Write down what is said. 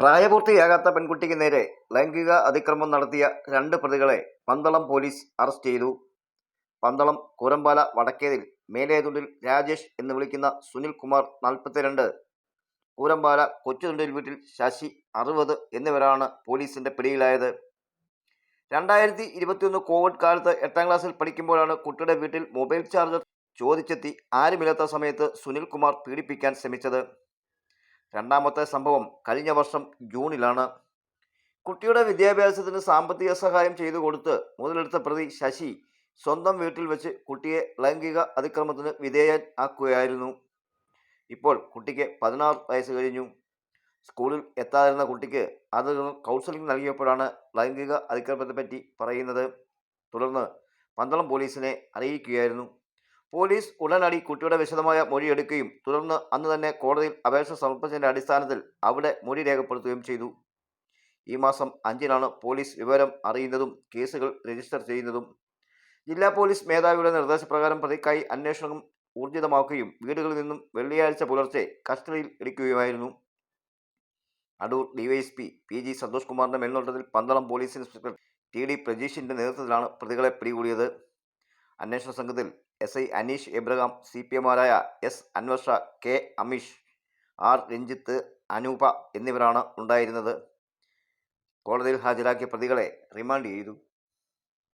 പ്രായപൂർത്തിയാകാത്ത പെൺകുട്ടിക്ക് നേരെ ലൈംഗിക അതിക്രമം നടത്തിയ രണ്ട് പ്രതികളെ പന്തളം പോലീസ് അറസ്റ്റ് ചെയ്തു. പന്തളം കുരമ്പാല വടക്കേതിൽ മേലേതുണ്ടിൽ രാജേഷ് എന്ന് വിളിക്കുന്ന സുനിൽ കുമാർ നാൽപ്പത്തിരണ്ട് കൂരമ്പാല കൊച്ചുതുണ്ടിൽ വീട്ടിൽ ശശി അറുപത് എന്നിവരാണ് പോലീസിന്റെ പിടിയിലായത്. രണ്ടായിരത്തി ഇരുപത്തിയൊന്ന് കോവിഡ് കാലത്ത് എട്ടാം ക്ലാസ്സിൽ പഠിക്കുമ്പോഴാണ് കുട്ടിയുടെ വീട്ടിൽ മൊബൈൽ ചാർജർ ചോദിച്ചെത്തി ആരുമില്ലാത്ത സമയത്ത് സുനിൽ കുമാർ പീഡിപ്പിക്കാൻ ശ്രമിച്ചത്. രണ്ടാമത്തെ സംഭവം കഴിഞ്ഞ വർഷം ജൂണിലാണ്. കുട്ടിയുടെ വിദ്യാഭ്യാസത്തിന് സാമ്പത്തിക സഹായം ചെയ്തു കൊടുത്ത് മുതലെടുത്ത പ്രതി ശശി സ്വന്തം വീട്ടിൽ വെച്ച് കുട്ടിയെ ലൈംഗിക അതിക്രമത്തിന് വിധേയൻ ആക്കുകയായിരുന്നു. ഇപ്പോൾ കുട്ടിക്ക് പതിനാറ് വയസ്സ് കഴിഞ്ഞു. സ്കൂളിൽ എത്താതിരുന്ന കുട്ടിക്ക് അത് കൗൺസിലിംഗ് നൽകിയപ്പോഴാണ് ലൈംഗിക അതിക്രമത്തെപ്പറ്റി പറയുന്നത്. തുടർന്ന് പന്തളം പോലീസിനെ അറിയിക്കുകയായിരുന്നു. പോലീസ് ഉടനടി കുട്ടിയുടെ വിശദമായ മൊഴിയെടുക്കുകയും തുടർന്ന് അന്ന് തന്നെ കോടതിയിൽ അപേക്ഷ സമർപ്പിച്ചതിന്റെ അടിസ്ഥാനത്തിൽ അവിടെ മൊഴി രേഖപ്പെടുത്തുകയും ചെയ്തു. ഈ മാസം അഞ്ചിനാണ് പോലീസ് വിവരം അറിയുന്നതും കേസുകൾ രജിസ്റ്റർ ചെയ്യുന്നതും. ജില്ലാ പോലീസ് മേധാവിയുടെ നിർദ്ദേശപ്രകാരം പ്രതിക്കായി അന്വേഷണം ഊർജിതമാക്കുകയും വീടുകളിൽ നിന്നും വെള്ളിയാഴ്ച പുലർച്ചെ കസ്റ്റഡിയിൽ എടുക്കുകയുമായിരുന്നു. Adoor DYSP P G Santhosh കുമാറിന്റെ മേൽനോട്ടത്തിൽ Pandalam police inspector T D പ്രജീഷിന്റെ നേതൃത്വത്തിലാണ് പ്രതികളെ പിടികൂടിയത്. അന്വേഷണ സംഘത്തിൽ S I Aneesh Abraham C P എമാരായ S Anvarsha K Ameesh R Ranjith Anoop എന്നിവരാണ് ഉണ്ടായിരുന്നത്. കോടതിയിൽ ഹാജരാക്കിയ പ്രതികളെ റിമാൻഡ് ചെയ്തു.